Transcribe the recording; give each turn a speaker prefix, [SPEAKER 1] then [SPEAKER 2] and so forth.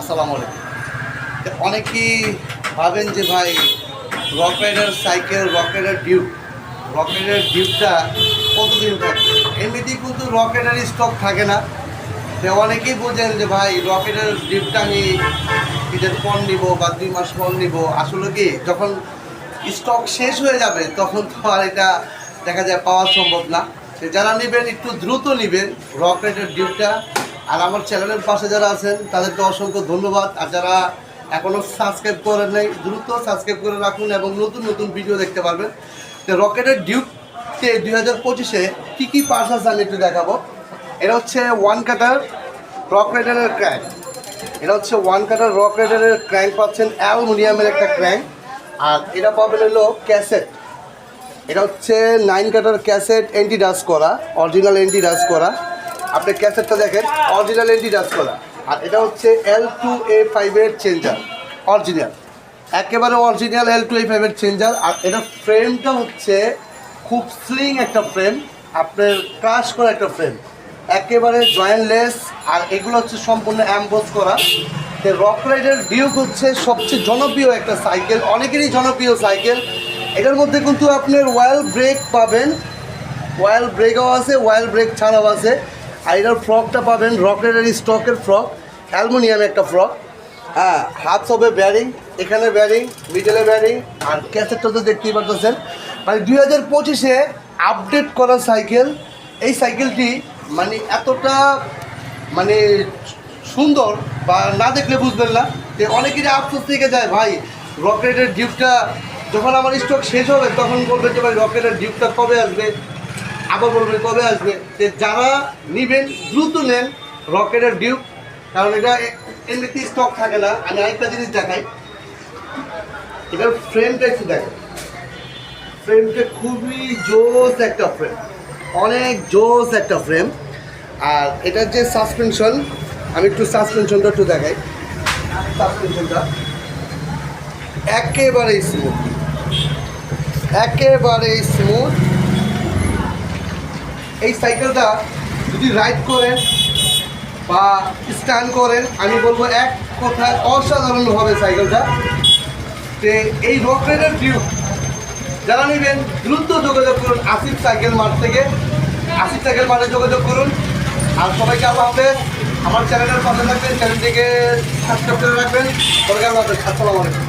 [SPEAKER 1] আসসালামু আলাইকুম। অনেকেই ভাবেন যে ভাই Rockrider cycle Rockrider Duke rock কতদিন থাকবে এমনিতেই কিন্তু রক স্টক থাকে না। তো অনেকেই বোঝেন যে ভাই রক রাইডার আমি ঈদের পর নিব বা দুই মাস পর নিব। আসলে কি, যখন স্টক শেষ হয়ে যাবে, তখন তো আর এটা দেখা যায় পাওয়া সম্ভব না। যারা নেবেন, একটু দ্রুত নেবেন রক রাইডার আর আমার চ্যানেলের পাশে যারা আছেন, তাদেরকে অসংখ্য ধন্যবাদ। আর যারা এখনও সাবস্ক্রাইব করেন নাই, দ্রুত সাবস্ক্রাইব করে রাখুন এবং নতুন নতুন ভিডিও দেখতে পারবেন। তো রকেটের ডিউকতে দুই হাজার পঁচিশে কী কী পার্টস আছে আমি একটু দেখাবো। এটা হচ্ছে ওয়ান কাটার রক রাইডারের ক্র্যাঙ্ক। এটা হচ্ছে ওয়ান কাটার রক রাইডারের ক্র্যাঙ্ক পাচ্ছেন, অ্যালুমিনিয়ামের একটা ক্র্যাঙ্ক। আর এটা পাবেন হলো ক্যাসেট। এটা হচ্ছে nine cutter cassette anti dust করা, অরিজিনাল এন্টি ডাস্ট করা। আপনি ক্যাসেটটা দেখেন অরিজিনাল এন্টি ডাস্ট করা। আর এটা হচ্ছে এল টু এ ফাইভের চেঞ্জার অরিজিনাল একেবারে অরিজিনাল এল টু এ ফাইভের চেঞ্জার আর এটা ফ্রেমটা হচ্ছে খুব স্লিং একটা ফ্রেম আপনার ক্রাশ করা একটা ফ্রেম একেবারে জয়েন্টলেস আর এগুলো হচ্ছে সম্পূর্ণ অ্যাম্বোস করা। রক রাইডার ডিউক হচ্ছে সবচেয়ে জনপ্রিয় একটা সাইকেল অনেকেরই জনপ্রিয় সাইকেল এটার মধ্যে কিন্তু আপনার ওয়েল ব্রেক পাবেন। ওয়েল ব্রেকও আছে ওয়েল ব্রেক ছাড়াও আছে। আর ফ্রকটা পাবেন রক রাইডার স্টকের ফ্রক অ্যালুমিনিয়াম একটা ফ্রক। হ্যাঁ হাত হবে ব্যারিং এখানে ব্যারিং মিডলে ব্যারিং আর ক্যাসেটটা তো দেখতেই পারতেছেন। মানে দুই হাজার পঁচিশে আপডেট করা সাইকেল এই সাইকেলটি মানে এতটা মানে সুন্দর বা না দেখলে বুঝবেন না, যে অনেকেরই আফসোস থেকে যায়, ভাই, রকেটের ডিউকটা যখন আমার স্টক শেষ হবে, তখন বলবে যে, ভাই, রকেটের ডিউকটা কবে আসবে? আবার বলবে কবে আসবে? যে যারা নেবেন, দ্রুত নেন রকেটের ডিউক। কারণ এটা এ- এমনিতেই স্টক থাকে না। আমি আরেকটা জিনিস দেখাই। এটার ফ্রেমটা একটু দেখেন। ফ্রেমটা খুবই জোস একটা ফ্রেম অনেক জোস একটা ফ্রেম আর এটার যে সাসপেনশন আমি একটু সাসপেনশনটা একটু দেখাই। সাসপেনশনটা একেবারেই স্মুথ একেবারেই স্মুথ এই সাইকেলটা যদি রাইড করেন বা স্ট্যান্ড করেন, আমি বলব এক কথায় অসাধারণ হবে সাইকেলটা। যে এই রক রাইডার ভিউ যারা নেবেন, দ্রুত যোগাযোগ করুন আসিফ সাইকেল মাঠ থেকে। আসিফ সাইকেল মাঠে যোগাযোগ করুন। আর সবাইকে আল্লাহ হাফেজ। আমার চ্যানেলের পাশে থাকবেন, চ্যানেলটিকে সাবস্ক্রাইব করে রাখবেন। সবাইকে আল্লাহ হাফেজ।